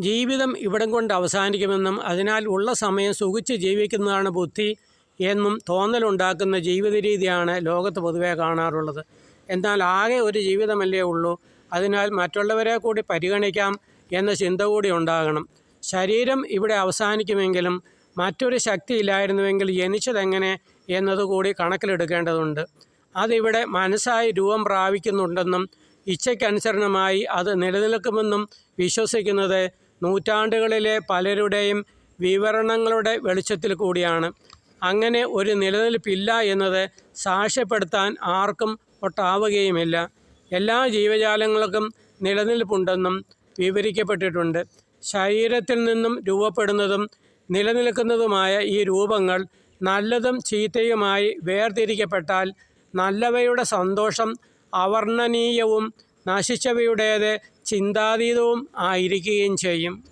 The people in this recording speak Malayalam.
ജീവിതം ഇവിടം കൊണ്ട് അവസാനിക്കുമെന്നും അതിനാൽ ഉള്ള സമയം സുഖിച്ച് ജീവിക്കുന്നതാണ് ബുദ്ധി എന്നും തോന്നലുണ്ടാക്കുന്ന ജീവിത രീതിയാണ് ലോകത്ത് പൊതുവേ കാണാറുള്ളത്. എന്നാൽ ആകെ ഒരു ജീവിതമല്ലേ ഉള്ളൂ. അതിനാൽ മറ്റുള്ളവരെ കൂടി പരിഗണിക്കാം എന്ന ചിന്ത കൂടി ഉണ്ടാകണം. ശരീരം ഇവിടെ അവസാനിക്കുമെങ്കിലും മറ്റൊരു ശക്തി ഇല്ലായിരുന്നുവെങ്കിൽ ജനിച്ചതെങ്ങനെ എന്നതുകൂടി കണക്കിലെടുക്കേണ്ടതുണ്ട്. അതിവിടെ മനസ്സായി രൂപം പ്രാപിക്കുന്നുണ്ടെന്നും ഇച്ഛയ്ക്കനുസരണമായി അത് നിലനിൽക്കുമെന്നും വിശ്വസിക്കുന്നത് നൂറ്റാണ്ടുകളിലെ പലരുടെയും വിവരണങ്ങളുടെ വെളിച്ചത്തിൽ കൂടിയാണ്. അങ്ങനെ ഒരു നിലനിൽപ്പില്ല എന്നത് സാക്ഷ്യപ്പെടുത്താൻ ആർക്കും ഒട്ടാവുകയുമില്ല. എല്ലാ ജീവജാലങ്ങൾക്കും നിലനിൽപ്പുണ്ടെന്നും വിവരിക്കപ്പെട്ടിട്ടുണ്ട്. ശരീരത്തിൽ നിന്നും രൂപപ്പെടുന്നതും നിലനിൽക്കുന്നതുമായ ഈ രൂപങ്ങൾ നല്ലതും ചീത്തയുമായി വേർതിരിക്കപ്പെട്ടാൽ നല്ലവയുടെ സന്തോഷം അവർണനീയവും നശിച്ചവയുടേത് ചിന്താതീതവും ആയിരിക്കുകയും ചെയ്യും.